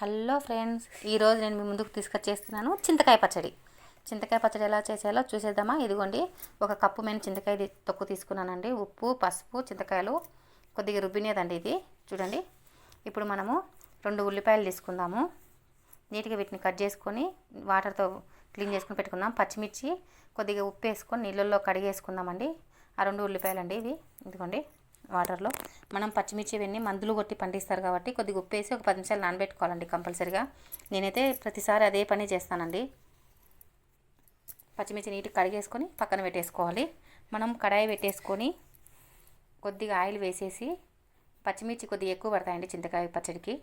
Hello friends ఈరోజు నేను మీ ముందుకు తీసుకొచ్చేస్తున్నాను చింతకాయ పచ్చడి. చింతకాయ పచ్చడి ఎలా చేసేయాలో చూసేద్దామా? ఇదిగోండి ఒక కప్పు నేను చింతకాయ తొక్కు తీసుకున్నానండి. ఉప్పు పసుపు చింతకాయలు కొద్దిగా రుబ్బినేదండి ఇది. చూడండి ఇప్పుడు మనము రెండు ఉల్లిపాయలు తీసుకుందాము. నీట్గా వీటిని కట్ చేసుకొని వాటర్తో క్లీన్ చేసుకొని పెట్టుకుందాం. పచ్చిమిర్చి కొద్దిగా ఉప్పు వేసుకొని నీళ్ళల్లో కడిగేసుకుందామండి. ఆ రెండు ఉల్లిపాయలు అండి ఇవి. ఇదిగోండి వాటర్లో. మనం పచ్చిమిర్చి ఇవన్నీ మందులు కొట్టి పండిస్తారు కాబట్టి కొద్దిగా ఉప్పు వేసి ఒక పది నిమిషాలు నానబెట్టుకోవాలండి కంపల్సరిగా. నేనైతే ప్రతిసారి అదే పని చేస్తానండి. పచ్చిమిర్చి నీట్గా కడిగేసుకొని పక్కన పెట్టేసుకోవాలి. మనం కడాయి పెట్టేసుకొని కొద్దిగా ఆయిల్ వేసేసి పచ్చిమిర్చి కొద్దిగా ఎక్కువ పడతాయండి చింతకాయ పచ్చడికి.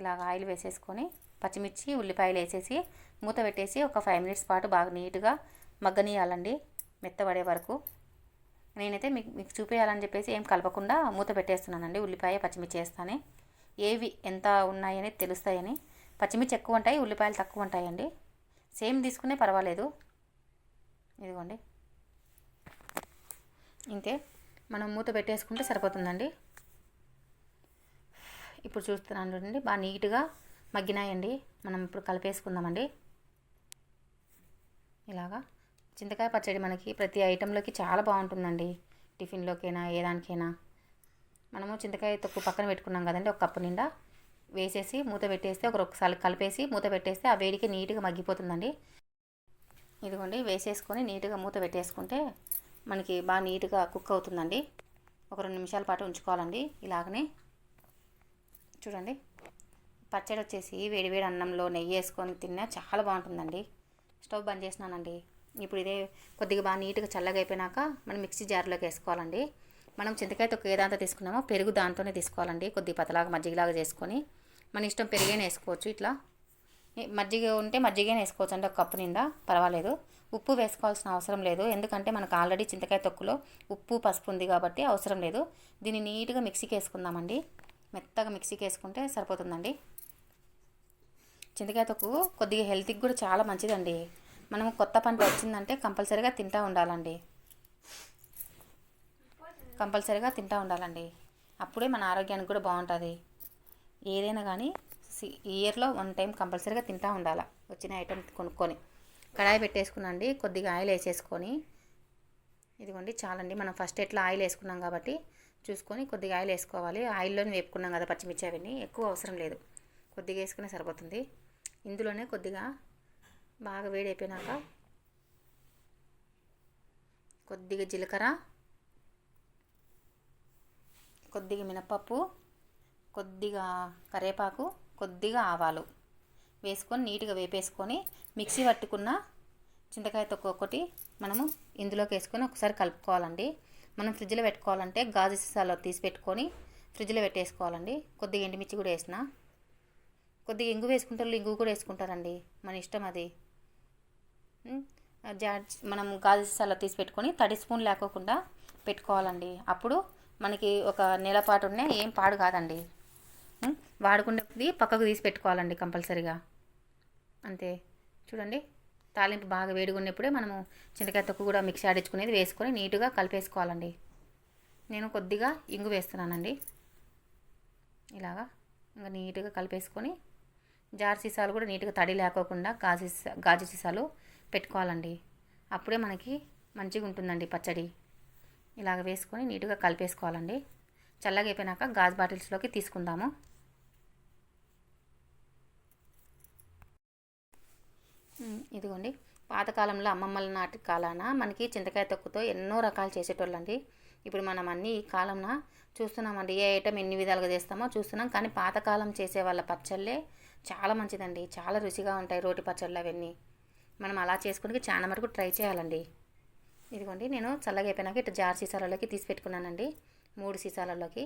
ఇలాగ ఆయిల్ వేసేసుకొని పచ్చిమిర్చి ఉల్లిపాయలు వేసేసి మూత పెట్టేసి ఒక ఫైవ్ మినిట్స్ పాటు బాగా నీట్గా మగ్గనీయాలండి. మెత్తబడే వరకు. నేనైతే మీకు మీకు చూపించాలని చెప్పేసి ఏం కలపకుండా మూత పెట్టేస్తున్నానండి. ఉల్లిపాయ పచ్చిమిర్చి వేస్తానే. ఏవి ఎంత ఉన్నాయని తెలుస్తాయని. పచ్చిమిర్చి ఎక్కువ ఉంటాయి ఉల్లిపాయలు తక్కువ ఉంటాయండి. సేమ్ తీసుకునే పర్వాలేదు. ఇదిగోండి. ఇంతే. మనం మూత పెట్టేసుకుంటే సరిపోతుందండి. ఇప్పుడు చూస్తున్నాను చూడండి బాగా నీట్గా మగ్గినాయండి. మనం ఇప్పుడు కలిపేసుకుందామండి. ఇలాగా. చింతకాయ పచ్చడి మనకి ప్రతి ఐటెంలోకి చాలా బాగుంటుందండి. టిఫిన్లోకైనా ఏ దానికైనా మనము చింతకాయ తొక్కు పక్కన పెట్టుకున్నాం కదండి ఒక కప్పు నిండా. వేసేసి మూత పెట్టేస్తే ఒక ఒకసారి కలిపేసి మూత పెట్టేస్తే ఆ వేడికి నీట్గా మగ్గిపోతుందండి. ఇదిగోండి వేసేసుకొని నీట్గా మూత పెట్టేసుకుంటే మనకి బాగా నీట్గా కుక్ అవుతుందండి. ఒక రెండు నిమిషాల పాటు ఉంచుకోవాలండి ఇలాగనే. చూడండి పచ్చడి వచ్చేసి వేడివేడి అన్నంలో నెయ్యి వేసుకొని తిన్నా చాలా బాగుంటుందండి. స్టవ్ బంద్ చేసినానండి ఇప్పుడు ఇదే కొద్దిగా బాగా నీట్గా చల్లగా అయిపోయినాక మనం మిక్సీ జార్లోకి వేసుకోవాలండి. మనం చింతకాయ తొక్క ఏదంతా తీసుకున్నామో పెరుగు దాంతోనే తీసుకోవాలండి. కొద్దిగా పతలాగా మజ్జిగలాగా చేసుకొని మన ఇష్టం పెరిగైనా వేసుకోవచ్చు ఇట్లా. మజ్జిగ ఉంటే మజ్జిగైనా వేసుకోవచ్చు అంటే ఒక కప్పు నిండా పర్వాలేదు. ఉప్పు వేసుకోవాల్సిన అవసరం లేదు. ఎందుకంటే మనకు ఆల్రెడీ చింతకాయ తొక్కులో ఉప్పు పసుపు ఉంది కాబట్టి అవసరం లేదు. దీన్ని నీట్గా మిక్సీకి వేసుకుందామండి. మెత్తగా మిక్సీకి వేసుకుంటే సరిపోతుందండి. చింతకాయ తొక్కు కొద్దిగా హెల్త్కి కూడా చాలా మంచిదండి. మనం కొత్త పంట వచ్చిందంటే కంపల్సరీగా తింటూ ఉండాలండి. కంపల్సరీగా తింటూ ఉండాలండి. అప్పుడే మన ఆరోగ్యానికి కూడా బాగుంటుంది. ఏదైనా కానీ ఇయర్లో వన్ టైం కంపల్సరీగా తింటూ ఉండాలి. వచ్చిన ఐటెం కొనుక్కొని. కడాయి పెట్టేసుకునండి కొద్దిగా ఆయిల్ వేసేసుకొని. ఇదిగోండి చాలండి. మనం ఫస్ట్ ఎట్లా ఆయిల్ వేసుకున్నాం కాబట్టి చూసుకొని కొద్దిగా ఆయిల్ వేసుకోవాలి. ఆయిల్లోనే వేపుకున్నాం కదా పచ్చిమిర్చి అవన్నీ. ఎక్కువ అవసరం లేదు. కొద్దిగా వేసుకునే సరిపోతుంది. ఇందులోనే కొద్దిగా బాగా వేడి అయిపోయినాక కొద్దిగా జీలకర్ర కొద్దిగా మినపప్పు కొద్దిగా కరివేపాకు కొద్దిగా ఆవాలు వేసుకొని నీట్గా వేపేసుకొని మిక్సీ పట్టుకున్న చింతకాయ తొక్క ఒకటి మనము ఇందులోకి వేసుకొని ఒకసారి కలుపుకోవాలండి. మనం ఫ్రిడ్జ్లో పెట్టుకోవాలంటే గాజు సీసాలో తీసి పెట్టుకొని ఫ్రిడ్జ్లో పెట్టేసుకోవాలండి. కొద్దిగా ఎండుమిర్చి కూడా వేసిన. కొద్దిగా ఇంగు వేసుకుంటారు ఇంగు కూడా వేసుకుంటారండి. మన ఇష్టం అది. జాడ్ మనం గాజు సీసాలో తీసి పెట్టుకొని తడి స్పూన్ లేకోకుండా పెట్టుకోవాలండి. అప్పుడు మనకి ఒక నెల పాటు ఉన్న ఏం పాడు కాదండి. వాడుకునేది పక్కకు తీసి పెట్టుకోవాలండి కంపల్సరీగా. అంతే. చూడండి. తాలింపు బాగా వేడిగా ఉన్నప్పుడే మనము చింతకాయ తొక్కు కూడా మిక్సీ ఆడించుకునేది వేసుకొని నీట్గా కలిపేసుకోవాలండి. నేను కొద్దిగా ఇంగు వేస్తున్నానండి. ఇలాగా ఇంకా నీట్గా కలిపేసుకొని జార్ సీసాలు కూడా నీట్గా తడి లేకోకుండా గాజు సీసా గాజు సీసాలు పెట్టుకోవాలండి. అప్పుడే మనకి మంచిగా ఉంటుందండి పచ్చడి. ఇలాగ వేసుకొని నీట్గా కలిపేసుకోవాలండి. చల్లగా అయిపోయినాక గాజు బాటిల్స్లోకి తీసుకుందాము. ఇదిగోండి. పాతకాలంలో అమ్మమ్మల నాటి కాలాన మనకి చింతకాయ తొక్కుతో ఎన్నో రకాలు చేసేటోళ్ళండి. ఇప్పుడు మనం అన్ని ఈ కాలంన చూస్తున్నామండి. ఏ ఐటమ్ ఎన్ని విధాలుగా చేస్తామో చూస్తున్నాం. కానీ పాతకాలం చేసే వాళ్ళ పచ్చళ్ళే చాలా మంచిదండి. చాలా రుచిగా ఉంటాయి రోటి పచ్చళ్ళు అవన్నీ. మనం అలా చేసుకుని చాలా వరకు ట్రై చేయాలండి. ఇదిగోండి నేను చల్లగా అయిపోయినాక ఇటు జార్ సీసాలలోకి తీసి పెట్టుకున్నానండి మూడు సీసాలలోకి.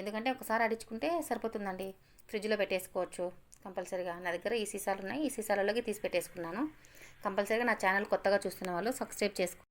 ఎందుకంటే ఒకసారి అడించుకుంటే సరిపోతుందండి. ఫ్రిడ్జ్లో పెట్టేసుకోవచ్చు కంపల్సరీగా. నా దగ్గర ఈ సీసాలు ఉన్నాయి ఈ సీసాలలోకి తీసి పెట్టేసుకున్నాను. కంపల్సరీగా నా ఛానల్ కొత్తగా చూస్తున్న వాళ్ళు సబ్స్క్రైబ్ చేసుకో